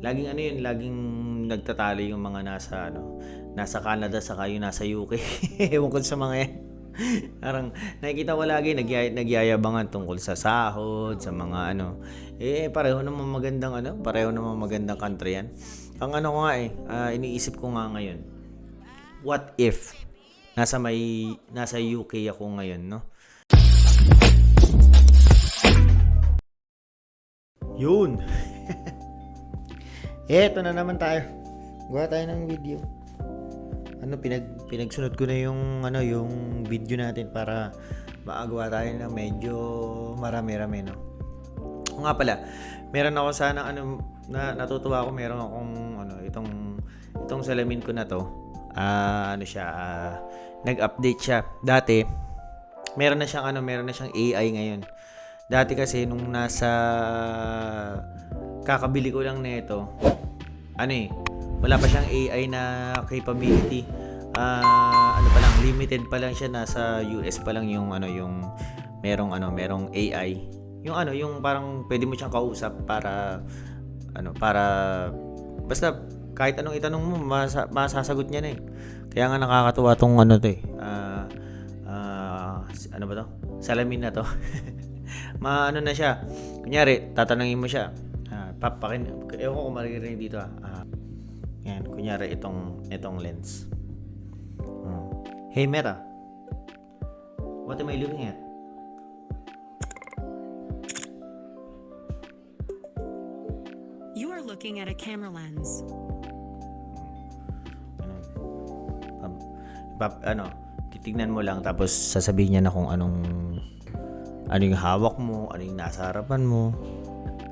laging ano yun, laging nagtatalo yung mga nasa ano, nasa Canada saka yung nasa UK. Ewan ko sa mga yan. Parang nakikita ko lagi nagyay, nagyayabangan tungkol sa sahod, sa mga ano. Eh pareho naman magandang ano, pareho naman magandang country yan. Ang ano ko nga eh, ah, iniisip ko nga ngayon. What if nasa may nasa UK ako ngayon, no? Yun. Eto na naman tayo. Gawa tayo ng video. Ano pinag pinagsunod ko na yung ano yung video natin para maagawa tayo ng medyo marami-rami no. O nga pala, meron ako sana ano na natutuwa ako meron akong ano itong itong salamin ko na to. Ah ano siya ah, nag-update siya. Dati meron na siyang ano, meron na siyang AI ngayon. Dati kasi nung nasa kakabili ko lang nito, ano eh, wala pa siyang AI na capability. Ah, ano pa lang, limited pa lang siya nasa US pa lang yung ano yung merong ano, merong AI. Yung ano, yung parang pwede mo siyang kausap para ano, para basta kahit anong itanong mo, masa, masasagot niya na eh. Kaya nga nakakatuwa tong ano to eh. Ah, ah, ano ba to? Salamin na to. Maano na siya. Kunyari, tatanungin mo siya. Papakin, ewan ko kung maririnig dito ah. Ah, yan, kunyari itong itong lens. Hmm. Hey Meta. What am I looking at? You are looking at a camera lens. Ganun. Pap- pap- ano, titignan mo lang tapos sasabihin niya na kung anong ano yung hawak mo, ano yung nasa harapan mo.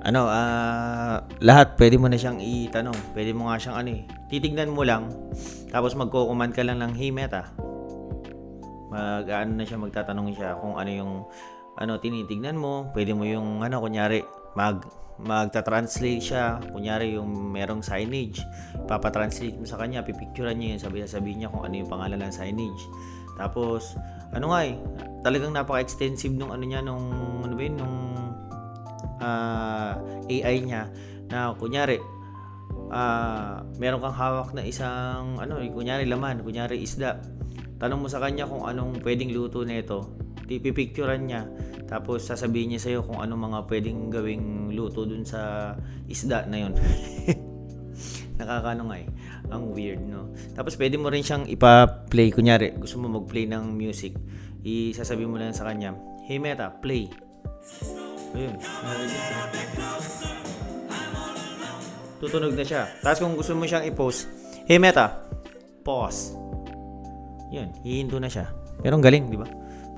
Ano, ah, lahat pwede mo na siyang itanong. Pwede mo nga siyang ano eh. Titignan mo lang tapos magko-command ka lang ng hey meta. Mag ano na siya magtatanong siya kung ano yung ano tinitignan mo. Pwede mo yung ano kunyari mag magta-translate siya. Kunyari yung merong signage, ipapa-translate mo sa kanya, pipicturean niya yun, sabi sabihin niya kung ano yung pangalan ng signage. Tapos ano nga eh, talagang napaka-extensive nung ano niya nung ano ba yun nung ah, AI niya na kunyari ah meron kang hawak na isang ano, eh, kunyari laman, kunyari isda. Tanong mo sa kanya kung anong pwedeng luto nito. Pipicturean niya. Tapos sasabihin niya sa'yo kung anong mga pwedeng gawing luto dun sa isda na yun. Nakakano nga eh. Ang weird, no? Tapos pwede mo rin siyang ipa-play. Kunyari, gusto mo mag-play ng music. Isasabihin mo lang sa kanya, Hey Meta, play. Ayun. Tutunog na siya. Tapos kung gusto mo siyang i-post, Hey Meta, pause. Yun, hihinto na siya. Pero ang galing, di ba?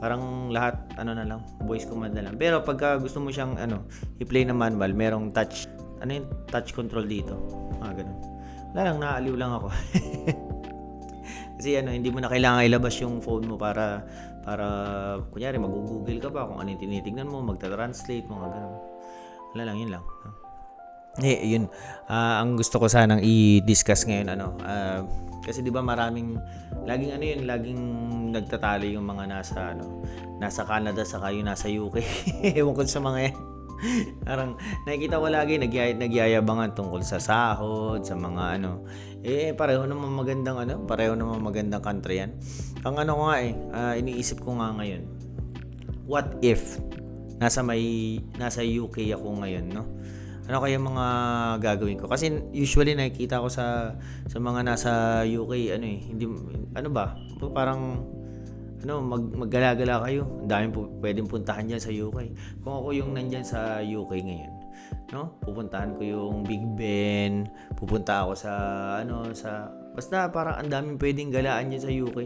Parang lahat, ano na lang, voice command na lang. Pero pagka gusto mo siyang, ano, i-play na manual, merong touch, ano yung touch control dito? Ah, ganun. Wala lang, naaliw lang ako. Kasi ano, hindi mo na kailangan ilabas yung phone mo para, para, kunyari, mag-google ka pa kung ano yung tinitignan mo, magta-translate, mga ganun. Wala lang, yun lang. Eh, yun. Ah, ang gusto ko sanang i-discuss ngayon, ano, ah, kasi 'di ba maraming laging ano yun, laging nagtatalo yung mga nasa ano, nasa Canada saka yung nasa UK. Ewan ko sa mga yan. Parang nakikita ko lagi nagyay, nagyayabangan tungkol sa sahod, sa mga ano. Eh pareho naman magandang ano, pareho naman magandang country yan. Ang ano ko nga eh, ah, iniisip ko nga ngayon. What if nasa may nasa UK ako ngayon, no? Ano kaya mga gagawin ko? Kasi usually nakikita ko sa sa mga nasa UK ano eh, hindi ano ba? Parang ano, mag maggala-gala kayo. Ang daming pu- pwedeng puntahan diyan sa UK. Kung ako yung nandiyan sa UK ngayon, no? Pupuntahan ko yung Big Ben, pupunta ako sa ano sa basta parang ang daming pwedeng galaan diyan sa UK.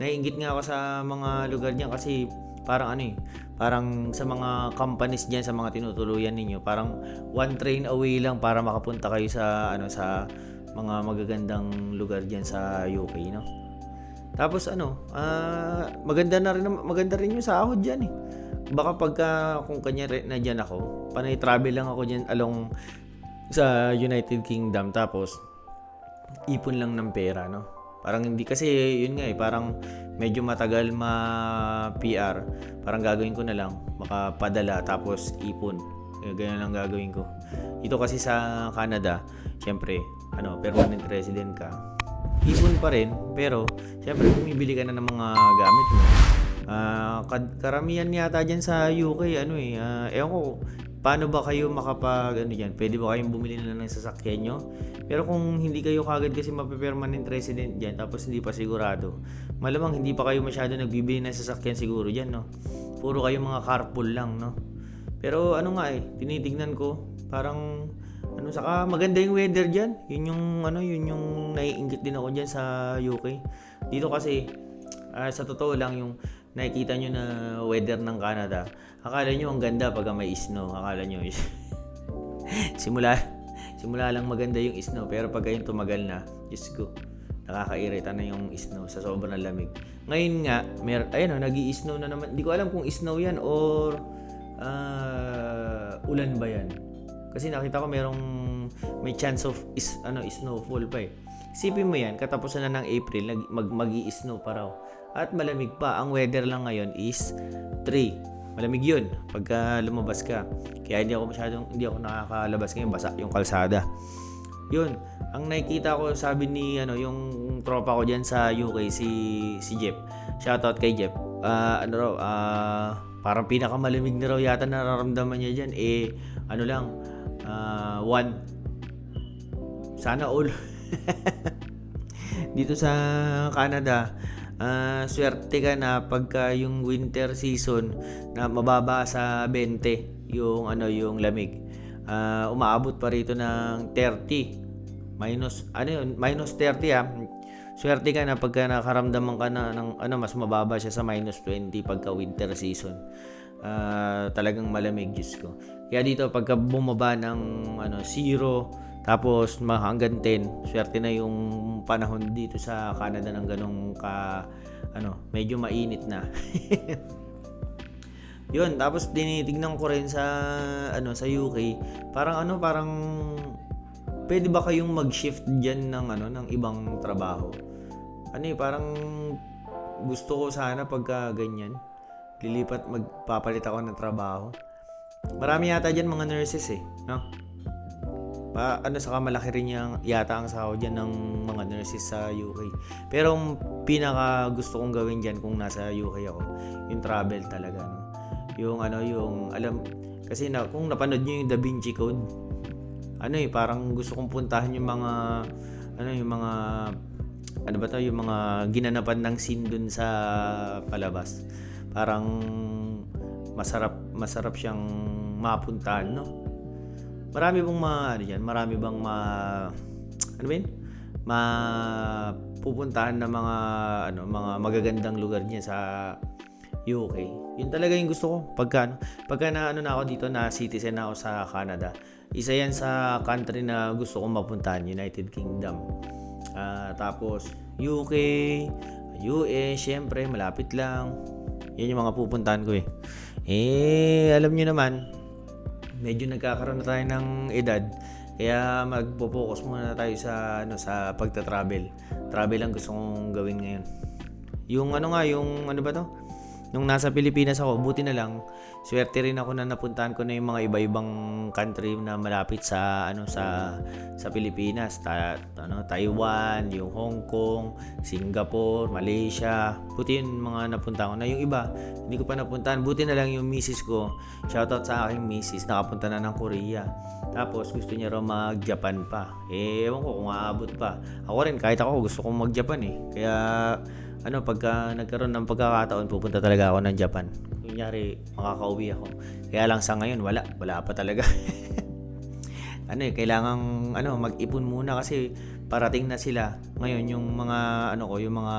Naiingit nga ako sa mga lugar diyan kasi parang ano eh, parang sa mga companies diyan sa mga tinutuluyan ninyo, parang one train away lang para makapunta kayo sa ano sa mga magagandang lugar diyan sa UK, no? Tapos ano, ah, maganda na rin maganda rin yung sahod diyan eh. Baka pagka kung kanya na diyan ako, panay travel lang ako diyan along sa United Kingdom tapos ipon lang ng pera, no? Parang hindi kasi yun nga eh, parang medyo matagal ma PR. Parang gagawin ko na lang, makapadala tapos ipon. Kaya ganyan lang gagawin ko. Dito kasi sa Canada, syempre, ano, permanent resident ka. Ipon pa rin, pero syempre bumibili ka na ng mga gamit mo. Ah, kad- karamihan yata diyan sa UK ano eh, ah, ewan ko paano ba kayo makapag ano diyan? Pwede ba kayong bumili na ng sasakyan nyo? Pero kung hindi kayo kagad kasi mape-permanent resident diyan tapos hindi pa sigurado, malamang hindi pa kayo masyado nagbibili ng sasakyan siguro diyan, no? Puro kayo mga carpool lang, no? Pero ano nga eh, tinitignan ko, parang saka maganda yung weather diyan. Yun yung ano, yun yung naiinggit din ako diyan sa UK. Dito kasi ah, sa totoo lang yung nakikita nyo na weather ng Canada, akala nyo ang ganda pag may snow. Akala nyo simula simula lang maganda yung snow pero pag kayong tumagal na, Diyos ko, nakakairita na yung snow sa sobrang lamig. Ngayon nga, mer ayun oh, nag-i-snow na naman. Hindi ko alam kung snow yan or ah, ulan ba yan. Kasi nakita ko merong may chance of is ano snowfall pa eh. Isipin mo yan, katapusan na ng April, nag, mag, mag-i-snow pa raw. At malamig pa. Ang weather lang ngayon is 3. Malamig yun pagka lumabas ka. Kaya hindi ako masyadong, hindi ako nakakalabas ngayon. Basa yung kalsada. Yun. Ang nakikita ko, sabi ni, ano, yung tropa ko dyan sa UK, si, si Jeff. Shoutout kay Jeff. Ah, ano raw, ah, parang pinakamalamig na raw yata nararamdaman niya dyan. Eh, ano lang, ah, one. Sana all. dito sa Canada, ah, swerte ka na pagka yung winter season na mababa sa 20 yung ano yung lamig. Ah, umaabot pa rito ng 30 minus ano yun? Minus 30 ah. Swerte ka na pagka nakaramdaman ka na ng ano mas mababa siya sa minus 20 pagka winter season. Ah, talagang malamig Diyos ko. Kaya dito pagka bumaba ng ano zero tapos ma- hanggang 10 swerte na yung panahon dito sa Canada ng ganong ka ano medyo mainit na yun, tapos tinitignan ko rin sa ano sa UK, parang ano, parang pwede ba kayong mag-shift diyan ng ano ng ibang trabaho? Ano eh, parang gusto ko sana pagka ganyan. Lilipat magpapalit ako ng trabaho. Marami yata diyan mga nurses eh, no? Pa, ano saka malaki rin yung yata ang sahod diyan ng mga nurses sa UK. Pero ang pinaka gusto kong gawin diyan kung nasa UK ako, yung travel talaga, no? yung ano yung alam kasi na kung napanood niyo yung Da Vinci Code ano eh parang gusto kong puntahan yung mga ano yung mga ano ba to yung mga ginanapan ng scene dun sa palabas parang masarap masarap siyang mapuntahan no marami bang ma ano yan marami bang ma ano ba yun ma pupuntahan na mga ano mga magagandang lugar niya sa UK. Yun talaga yung gusto ko. Pagka, ano, pagka na ano na ako dito, na citizen na ako sa Canada. Isa yan sa country na gusto kong mapuntahan, United Kingdom. Ah, tapos, UK, US, syempre, malapit lang. Yan yung mga pupuntahan ko eh. Eh, alam nyo naman, medyo nagkakaroon na tayo ng edad. Kaya magpo-focus muna tayo sa ano sa pagta-travel. Travel ang gusto kong gawin ngayon. Yung ano nga, yung ano ba to? Nung nasa Pilipinas ako, buti na lang, swerte rin ako na napuntahan ko na yung mga iba-ibang country na malapit sa ano sa sa Pilipinas, ta, ano Taiwan, yung Hong Kong, Singapore, Malaysia. Buti yung mga napunta ko na yung iba, hindi ko pa napuntahan. Buti na lang yung misis ko. Shoutout sa aking misis, nakapunta na ng Korea. Tapos gusto niya raw mag-Japan pa. Eh, ewan ko kung aabot pa. Ako rin, kahit ako gusto kong mag-Japan eh. Kaya ano, pagka nagkaroon ng pagkakataon, pupunta talaga ako ng Japan. Kunyari, makakauwi ako. Kaya lang sa ngayon, wala. Wala pa talaga. ano eh, kailangan ano, mag-ipon muna kasi parating na sila. Ngayon, yung mga, ano ko, yung mga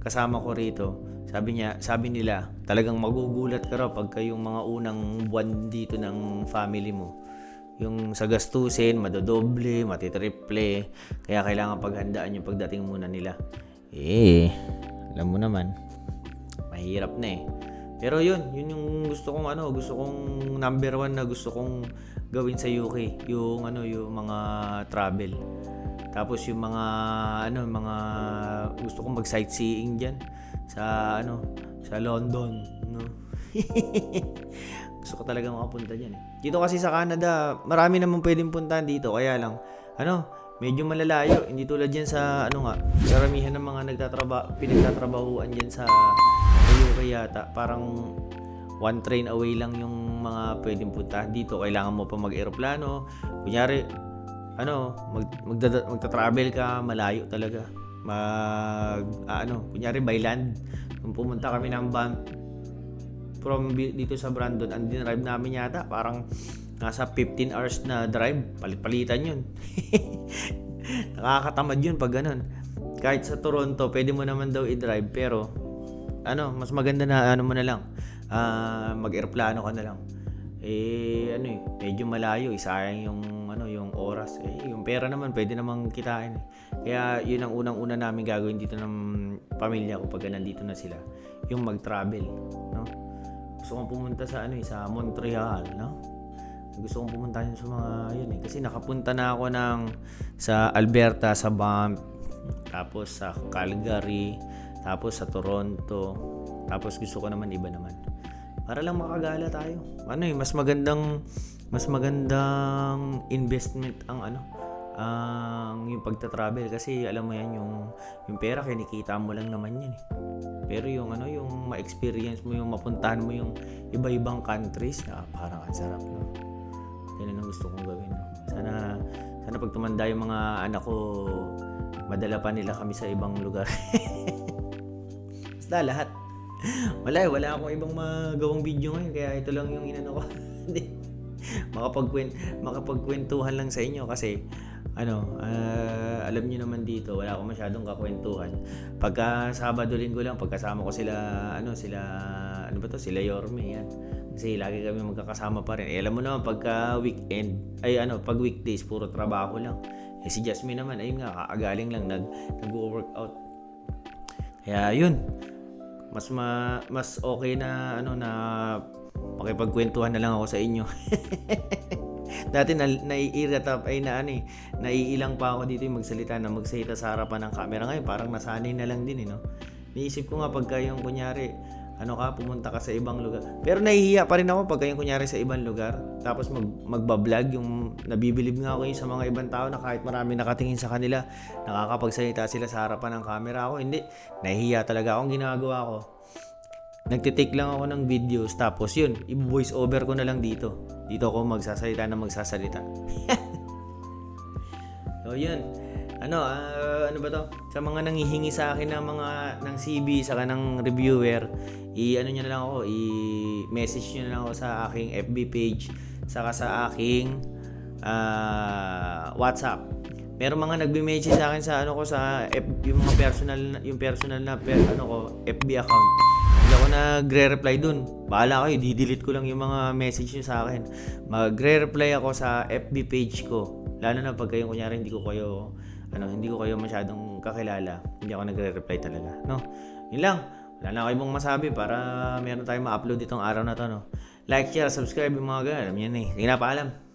kasama ko rito, sabi niya, sabi nila, talagang magugulat ka raw pagka yung mga unang buwan dito ng family mo. Yung sa gastusin, madodoble, matitriple. Kaya kailangan paghandaan yung pagdating muna nila. Eh, alam mo naman, mahirap na eh. Pero yun, yun yung gusto kong ano, gusto kong number one na gusto kong gawin sa UK, yung ano, yung mga travel. Tapos yung mga ano, mga gusto kong mag sightseeing diyan sa ano, sa London, no. Gusto ko talaga makapunta dyan eh. Dito kasi sa Canada, marami naman pwedeng puntahan dito. Kaya lang, ano, medyo malalayo. Hindi tulad yan sa, ano nga, karamihan ng mga nagtatraba, pinagtatrabahuan dyan sa UK yata. Parang one train away lang yung mga pwedeng puntahan dito. Kailangan mo pa mag-aeroplano. Kunyari, ano, mag, magdada, magta-travel ka, malayo talaga. Mag, ah, ano, kunyari by land. Kung pumunta kami ng Banff, from dito sa Brandon, ang dinrive namin yata, parang nasa 15 hours na drive, palit-palitan yun. Nakakatamad yun pag ganun. Kahit sa Toronto, pwede mo naman daw i-drive, pero ano, mas maganda na ano mo na lang, ah, mag-aeroplano ka na lang. Eh, ano eh, medyo malayo, isayang yung, ano, yung oras. Eh, yung pera naman, pwede namang kitain. eh. Kaya, yun ang unang-una namin gagawin dito ng pamilya ko pag nandito na sila. Yung mag-travel, no? Gusto kong pumunta sa, ano eh, sa Montreal, no? Gusto kong pumunta yun sa mga, yun eh. Kasi nakapunta na ako ng, sa Alberta, sa Banff, tapos sa Calgary, tapos sa Toronto, tapos gusto ko naman iba naman. Para lang makagala tayo. Ano eh, mas magandang mas magandang investment ang ano, ang yung pagta-travel kasi alam mo yan yung yung pera kinikita mo lang naman yan eh. Pero yung ano, yung ma-experience mo, yung mapuntahan mo yung iba-ibang countries, na parang ang sarap, no? Yan ang gusto kong gawin. Sana sana pag tumanda yung mga anak ko, madala pa nila kami sa ibang lugar. Basta lahat. Wala wala akong ibang magawang video ngayon kaya ito lang yung inano ko. Makapagkwen makapagkwentuhan lang sa inyo kasi ano, ah, alam niyo naman dito, wala akong masyadong kakwentuhan. Pagka Sabado linggo lang, pagkasama ko sila, ano, sila, ano ba to, sila Yorme, yan. Kasi lagi kami magkakasama pa rin. Eh, alam mo naman, pagka weekend, ay ano, pag weekdays, puro trabaho lang. Eh, si Jasmine naman, ayun nga, kaagaling lang, nag, nag-workout. Kaya, yun. Mas ma, mas okay na, ano, na makipagkwentuhan na lang ako sa inyo. Dati na, naiirita ay na ano eh, naiilang pa ako dito yung magsalita na magsalita sa harapan ng camera. Ngayon parang nasanay na lang din eh, no? Niisip ko nga pagka yung kunyari, ano ka, pumunta ka sa ibang lugar. Pero nahihiya pa rin ako pagka yung kunyari sa ibang lugar. Tapos mag, magbablog, yung nabibilib nga ako yung sa mga ibang tao na kahit marami nakatingin sa kanila, nakakapagsalita sila sa harapan ng camera. Ako hindi, nahihiya talaga akong ginagawa ko. Nagtitake lang ako ng videos tapos yun, i-voice over ko na lang dito. Dito ako magsasalita na magsasalita. so yun. Ano, ah, ano ba to? Sa mga nangihingi sa akin ng mga ng CV saka ng reviewer, i ano niyo na lang ako, i-message niyo na lang ako sa aking FB page saka sa aking ah, WhatsApp. Meron mga nagbe-message sa akin sa ano ko sa F, yung mga personal na- yung personal na per, ano ko FB account. Hindi ako nagre-reply dun. Bahala kayo, di-delete ko lang yung mga message nyo sa akin. Magre-reply ako sa FB page ko. Lalo na pag kayo kunyari hindi ko kayo ano, hindi ko kayo masyadong kakilala. Hindi ako nagre-reply talaga, no? Yun lang. Wala na kayo masabi para meron tayong ma-upload itong araw na to, no? Like, share, subscribe mga ganun. Alam eh. Sige na, paalam.